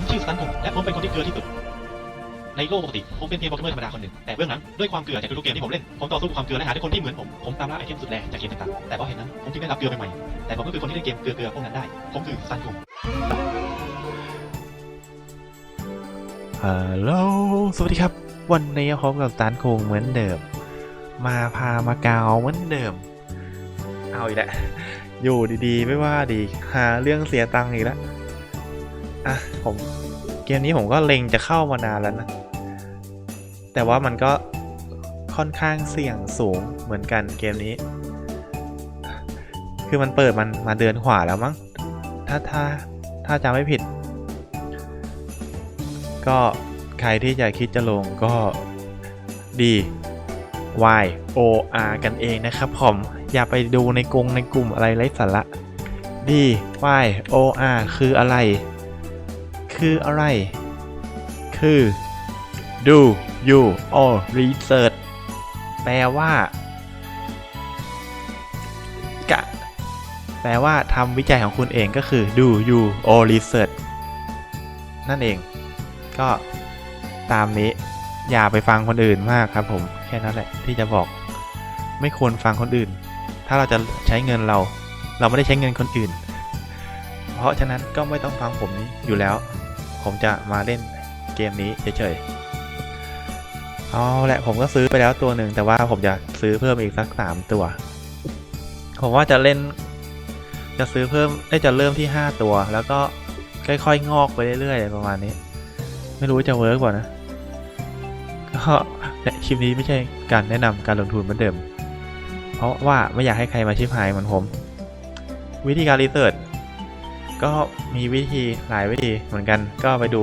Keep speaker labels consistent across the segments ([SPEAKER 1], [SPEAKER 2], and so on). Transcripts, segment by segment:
[SPEAKER 1] ผมชื่อสตันผมและผมเป็นคนที่เกลือที่สุด ในโลกปกติ ผมเป็นเพียงโปรแกรมเมอร์ธรรมดาคนหนึ่ง แต่เบื้องหลังด้วยความเกลือจากทุกเกมที่ผมเล่น ผมต่อสู้กับความเกลือและหาได้คนที่เหมือนผม ผมตามล่าไอเทมสุดแรงจากเกมต่างๆ แต่เพราะเหตุนั้น ผมจึงได้รับเกลือใหม่ๆ แต่ผมก็คือคนที่เล่นเกมเกลือๆพวกนั้นได้ ผมคือสตันผม
[SPEAKER 2] ฮัลโหล สวัสดีครับ วันนี้พบกับสตาร์คงเหมือนเดิม มาพามาเกาเหมือนเดิม เอาอีกแล้วอยู่ดีๆ ไม่ว่าดี หาเรื่องเสียตังค์อีกแล้ว อะผมเกมนี้ผมก็เล็งจะเข้ามานานแล้วนะ แต่ว่ามันก็ค่อนข้างเสี่ยงสูงเหมือนกันเกมนี้ คือมันเปิดมันมาเดือนขวาแล้วมั้ง ถ้าถ้าถ้าจำไม่ผิด ก็ใครที่จะคิดจะลงก็ดี Y O R กันเองนะครับผม อย่าไปดูในกรงในกลุ่มอะไรไร้สาระดี Y O R คืออะไร คืออะไร คือ do you or research แปลว่ากะแปลว่าทำวิจัยของคุณเองก็คือ do you or research นั่นเอง ก็ตามนี้ อย่าไปฟังคนอื่นมากครับผม แค่นั้นแหละที่จะบอก ไม่ควรฟังคนอื่น ถ้าเราจะใช้เงินเรา เราไม่ได้ใช้เงินคนอื่น เพราะฉะนั้นก็ไม่ต้องฟังผมนี้อยู่แล้ว ผมจะมาเล่นเกมนี้เฉยๆเอาแหละผมก็ซื้อไปแล้วตัวหนึ่งแต่ว่าผมจะซื้อเพิ่มอีกสักสามตัว ผมว่าจะเล่น จะซื้อเพิ่มได้จะเริ่มที่5ตัว แล้วก็ค่อยๆงอกไปเรื่อยๆประมาณนี้ ไม่รู้จะเวิร์กป่านะก็แต่คลิปนี้ไม่ใช่การแนะนำการลงทุนเหมือนเดิม เพราะว่าไม่อยากให้ใครมาชิบหายเหมือนผม วิธีการรีเสิร์ช ก็มีวิธีหลายวิธีเหมือนกันก็ไปดู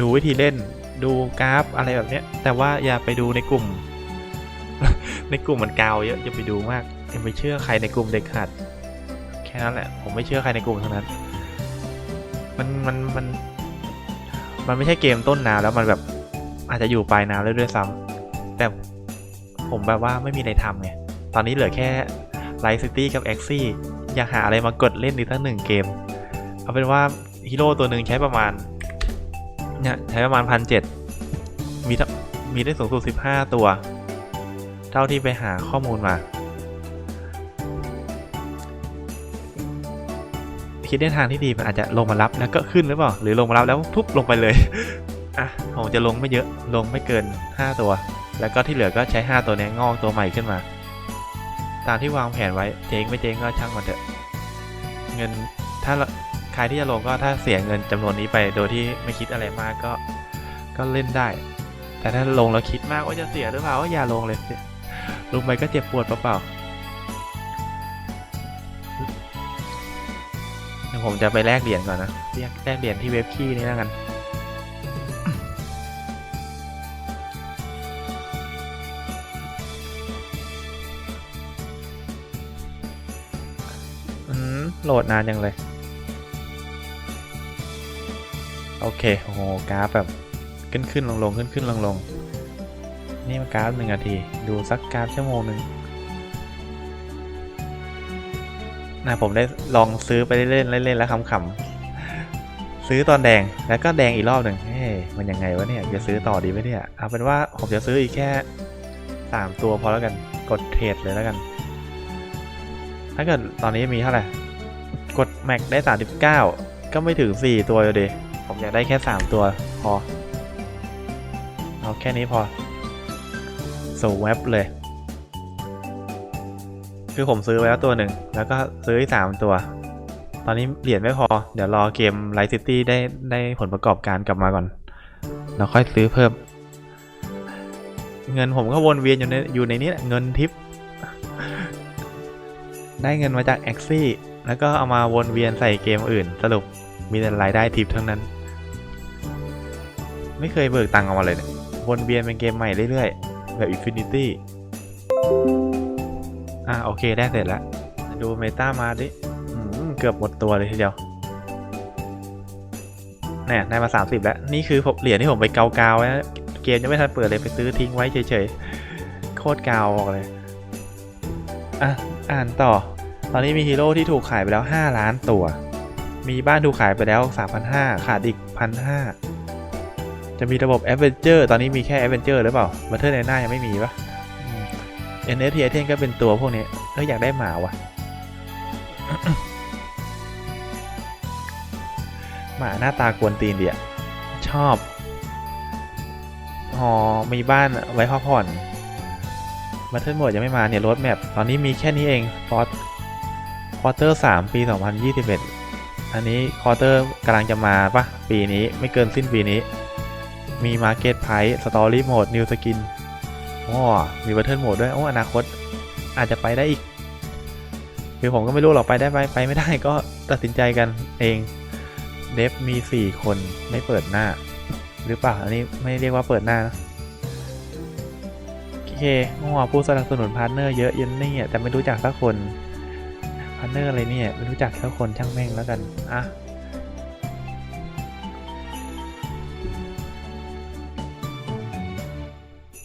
[SPEAKER 2] ดูวิธีเล่น ดูกราฟอะไรแบบเนี้ย แต่ว่าอย่าไปดูในกลุ่ม ในกลุ่มมันกาวเยอะอย่าไปดูมากอย่าไปเชื่อใครในกลุ่มเด็กขาดแค่นั้นแหละผมไม่เชื่อใครในกลุ่มเท่านั้น มันมันมัน มันไม่ใช่เกมต้นน้ำแล้วมันแบบอาจจะอยู่ปลายน้ำเรื่อยๆซ้ำแต่ผมแบบว่าไม่มีอะไรทำไงตอนนี้เหลือแค่ไลท์ซิตี้กับแอ็กซี่ อยากหาอะไรมากดเล่นอีกสักหนึ่งเกม เอาเป็นว่าฮีโร่ตัวหนึ่งใช้ประมาณเนี่ยใช้ประมาณพันเจ็ดมีทั้งมีได้สูงสุดสิบห้าตัว เท่าที่ไปหาข้อมูลมา คิดในทางที่ดีมันอาจจะลงมารับแล้วก็ขึ้นหรือเปล่า หรือลงมารับแล้วทุบลงไปเลย อะผมจะลงไม่เยอะลงไม่เกิน 5 ตัว แล้วก็ที่เหลือก็ใช้ 5 ตัวนี้งอกตัวใหม่ขึ้นมา ตามที่วางแผนไว้เจ๊งไม่เจ๊งก็ช่างมันเถอะเงินถ้าใครที่จะลงก็ถ้าเสียเงินจำนวนนี้ไปโดยที่ไม่คิดอะไรมากก็ก็เล่นได้ แต่ถ้าลงแล้วคิดมากว่าจะเสียหรือเปล่าก็อย่าลงเลยลงไปก็เจ็บปวดเปล่าๆผมจะไปแลกเหรียญก่อนนะเรียกแลกเหรียญที่เว็บคีย์นี่แล้วกัน โหลดนานยังเลย โอเค โอ้โห กราฟแบบขึ้นขึ้นลงลงขึ้นขึ้นลงลงนี่มันกราฟหนึ่งนาที ดูสักกราฟชั่วโมงหนึ่งนะผมได้ลองซื้อไปเล่นเล่นแล้วขำๆซื้อตอนแดงแล้วก็แดงอีกรอบหนึ่งเฮ้ยมันยังไงวะเนี่ยจะซื้อต่อดีไหมเนี่ยเอาเป็นว่าผมจะซื้ออีกแค่สามตัวพอแล้วกันกดเทรดเลยแล้วกัน ถ้าเกิดตอนนี้มีเท่าไหร่ กดแม็กได้สามสิบเก้าก็ไม่ถึงสี่ตัวเลยดิผมอยากได้แค่สามตัว พอ เอาแค่นี้พอสวบเลย คือผมซื้อไว้แล้วตัวหนึ่ง แล้วก็ซื้ออีกสามตัว ตอนนี้เหรียญไม่พอ เดี๋ยวรอเกมไลท์ซิตี้ได้ได้ผลประกอบการกลับมาก่อน แล้วค่อยซื้อเพิ่ม เงินผมก็วนเวียนอยู่ในอยู่ในนี้แหละเงินทิปได้เงินมาจากแอ็กซี่ แล้วก็เอามาวนเวียนใส่เกมอื่น สรุปมีแต่รายได้ทิปทั้งนั้น ไม่เคยเบิกตังค์ออกมาเลยเนี่ยวนเวียนเป็นเกมใหม่เรื่อยๆ แบบ Infinity อะโอเคได้เสร็จแล้ว ดูเมตามาดิเกือบหมดตัวเลยทีเดียวเนี่ยได้มา 30 แล้ว นี่คือผมเหรียญที่ผมไปเกาๆไว้นะเกมยังไม่ทันเปิดเลยไปซื้อทิ้งไว้เฉยๆ โคตรเกาวบอกเลย อะ อ่านต่อ ตอนนี้มีฮีโร่ที่ถูกขายไปแล้ว 5 ล้านตัว มีบ้านถูกขายไปแล้ว 3,500 ขาดอีก 1,500 จะมีระบบ a d v e n t u r e ตอนนี้มีแค่ a d v e n t u r e หรือเปล่า b a t t l e ในหน้ายังไม่มีปะอืม NFT item ก็เป็นตัวพวกนี้เอออยากได้หมาวะหมาหน้าตากวนตีนเดียชอบอ๋อมีบ้านไว้พักผ่อนบัตเทิลโหมดยังไม่มาเนี่ยรถแมพตอนนี้มีแค่นี้เองฟอร์ ควอเตอร์สามปี 2021 อันนี้ควอเตอร์กำลังจะมาปะปีนี้ไม่เกินสิ้นปีนี้ มีมาร์เก็ตไพ e สตอรี่โหมดนิวสกินโอ้มีบัตเทิลโหมดด้วย โอ้ อนาคต อาจจะไปได้อีก คือผมก็ไม่รู้หรอกไปได้ไปไปไม่ได้ก็ตัดสินใจกันเอง เดฟมี 4 คนไม่เปิดหน้า หรือเปล่า อันนี้ไม่เรียกว่าเปิดหน้านะโอเคเมื่อวานผู้สนับสนุนพาร์ทเนอร์เยอะเย็นนี่แต่ไม่รู้จักสักคน พาร์เนอร์อะไรเนี่ยไม่รู้จักสักคนช่างแม่งแล้วกันอะ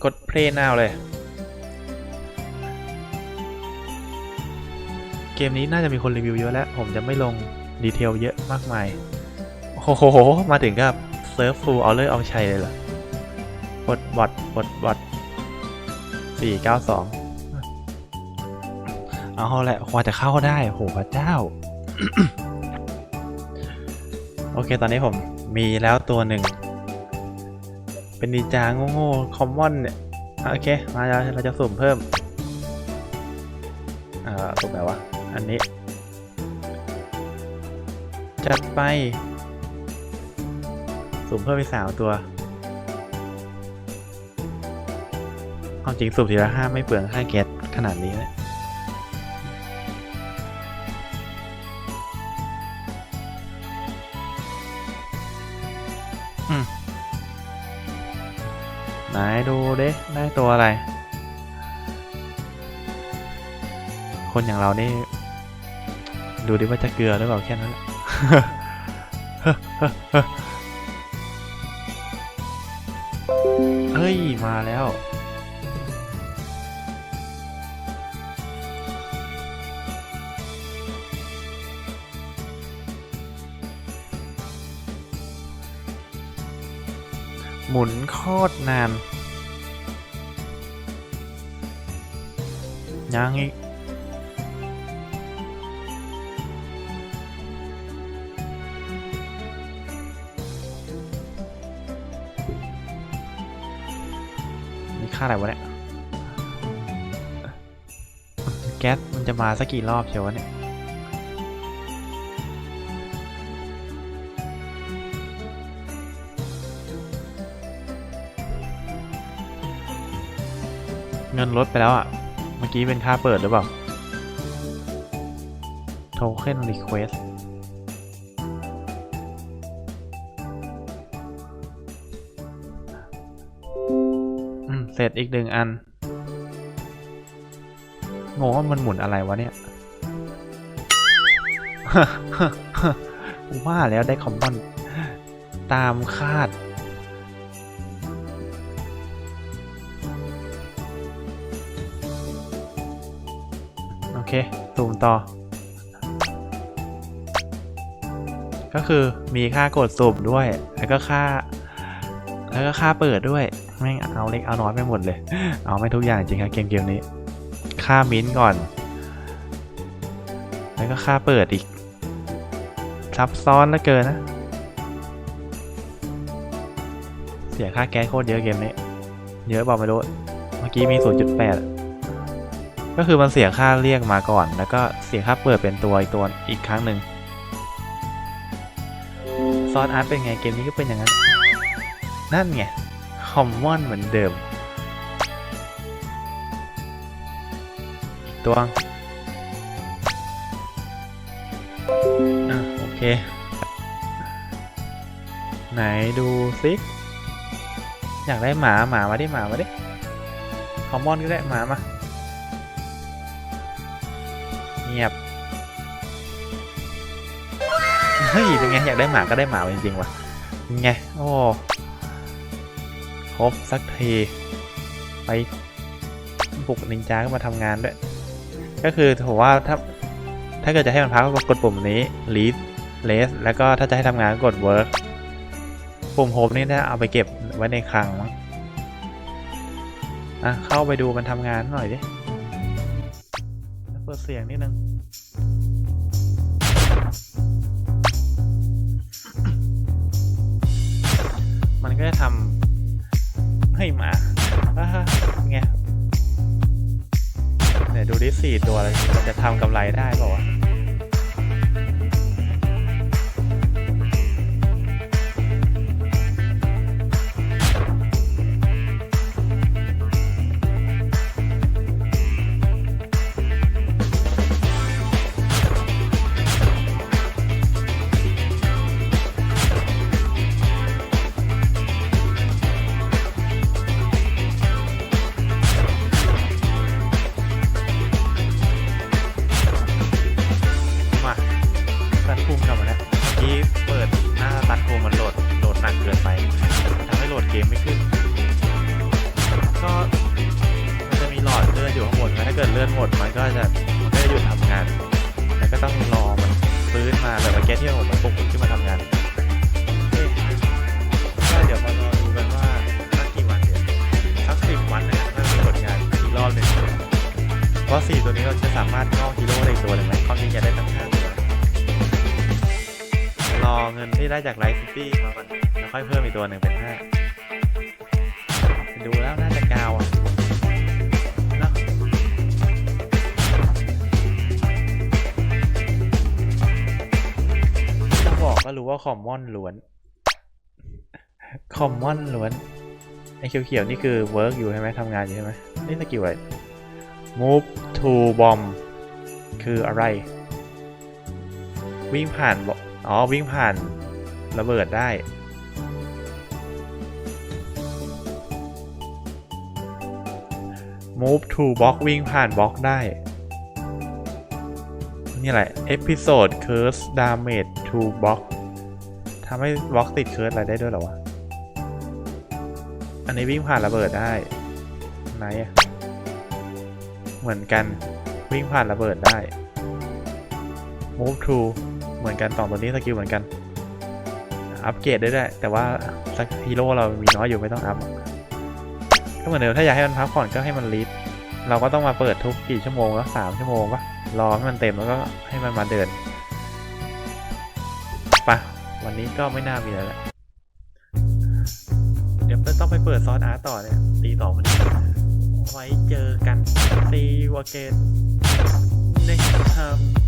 [SPEAKER 2] กด play now เลย เกมนี้น่าจะมีคนรีวิวเยอะแล้ว ผมจะไม่ลงดีเทลเยอะมากมาย โอ้โห มาถึงกับเซิร์ฟฟูลเอาเลยเอาชัยเลยเหรอ กดบอทกดบอทสี่ เองเอาแหละควาจะเข้าได้โหพระเจ้า โอเค ตอนนี้ผมมีแล้วตัวหนึ่ง เป็นดีจาโง่ๆคอมมอนเนี่ย โอเค มาแล้วเราจะสุ่มเพิ่ม อ่าสุ่มแบบว่าอันนี้ จัดไป สุ่มเพิ่มไปสามตัวความจริงสุ่มทีละห้าไม่เปลืองค่าแก๊สขนาดนี้เลย ไหนดูเด้ได้ตัวอะไร คนอย่างเรานี่ ดูดิว่าจะเกลือหรือเปล่าแค่นั้นแหละเฮ้ย มาแล้ว หมุนโคตรนาน ยังอีก มีค่าอะไรวะเนี่ย แก๊สมันจะมาสักกี่รอบเชียววะเนี่ย เงินลดไปแล้วอะ เมื่อกี้เป็นค่าเปิดหรือเปล่าโทเค็นรีเควสอืมเสร็จอีกหนึ่งอัน งงว่ามันหมุนอะไรวะเนี่ยว่าแล้วได้คอมมอน ตามคาด เคตูมต่อ ก็คือมีค่ากดสุ่มด้วย แล้วก็ค่า แล้วก็ค่าเปิดด้วย แม่งเอาเล็กเอาน้อยไปหมดเลย เอาไม่ทุกอย่างจริงครับเกมเกมนี้ ค่ามิ้นท์ก่อน แล้วก็ค่าเปิดอีก ซับซ้อนเหลือเกินนะ เสียค่าแก๊สโคตรเยอะเกมนี้ เยอะเปล่าไม่รู้ เมื่อกี้มี 0.8 ก็คือมันเสียค่าเรียกมาก่อน แล้วก็เสียค่าเปิดเป็นตัวอีกตัวอีกครั้งหนึ่งซอสอาร์ตเป็นไงเกมนี้ก็เป็นอย่างนั้น นั่นไง คอมมอนเหมือนเดิม อีกตัวอะโอเค ไหนดูซิอยากได้หมาหมามาดิหมามาดิ คอมมอนก็ได้หมามา งียบเฮ้ยเป็นไงอยากได้หมาก็ได้หมาจริงๆว่ะเป็นไงโอ้ครบสักทีไปปลุกนินจาก็มาทำงานด้วย ก็คือผมว่าถ้าถ้าเกิดจะให้มันพักก็กดปุ่มนี้ leave เลสแล้วก็ถ้าจะให้ทำงานก็กด work ปุ่มโฮมนี่ได้เอาไปเก็บไว้ในคลังมั้งอะเข้าไปดูมันทำงานหน่อยดิ ปิดเสียงนิดนึงมันก็จะทำให้หมาอ่าไงเนี่ยดูดิสี่ตัวเลยมันจะทำกำไรได้เปล่าวะ เกินไปทำให้โหลดเกมไม่ขึ้น ก็มันจะมีหลอดเลือดอยู่ข้างบนนะถ้าเกิดเลือดหมดมันก็จะไมันก็จะหยุดทำงาน แล้วก็ต้องรอมันฟื้นมาแบบเมื่อกี้ที่ผมมันปลุกขึ้นมาทำงานเอ๊ะก็เดี๋ยวมารอดูกันว่าสักกี่วันเดี๋ยวสักสิบวันเนี่ยน่าจะกดงานอีกรอบหนึ่งเพราะสี่ตัวนี้เราจะสามารถงอกฮีโร่ได้อีกตัวหนึ่งไหมความจริงจะได้ตั้งห้าตัวรอเงินที่ได้จากไลฟ์ซิตี้มาก่อน ค่อยเพิ่มอีกตัวหนึ่งเป็นห้าดูแล้วน่าจะกาวอะนะจะบอกก็รู้ว่าคอมมอนล้วน คอมมอนล้วน ไอ้เขียวๆนี่คือเวิร์กอยู่ใช่ไหมทำงานอยู่ใช่ไหมนี่สกิลอะไร move to bomb คืออะไร วิ่งผ่านบอ๋อ วิ่งผ่านระเบิดได้ move to block วิ่งผ่านบล็อกได้ นี่แหละ episode curse damage to block ทำให้บล็อกติดเคิร์สอะไรได้ด้วยหรอวะ อันนี้วิ่งผ่านระเบิดได้ ไหนอะเหมือนกันวิ่งผ่านระเบิดได้ move to เหมือนกันสองตัวนี้สกิลเหมือนกัน อัปเกรดได้ด้วยแต่ว่าสักฮีโร่เรามีน้อยอยู่ไม่ต้องอัพก็เหมือนเดิมถ้าอยากให้มันพักผ่อนก็ให้มันลีด เราก็ต้องมาเปิดทุกกี่ชั่วโมงแล้วสามชั่วโมงปะรอให้มันเต็มแล้วก็ให้มันมาเดินปะวันนี้ก็ไม่น่ามีแล้วแหละเดี๋ยวต้องไปเปิดซอสอาร์ตต่อเนี่ยตีต่อมันไว้เจอกันซีวอเกน next time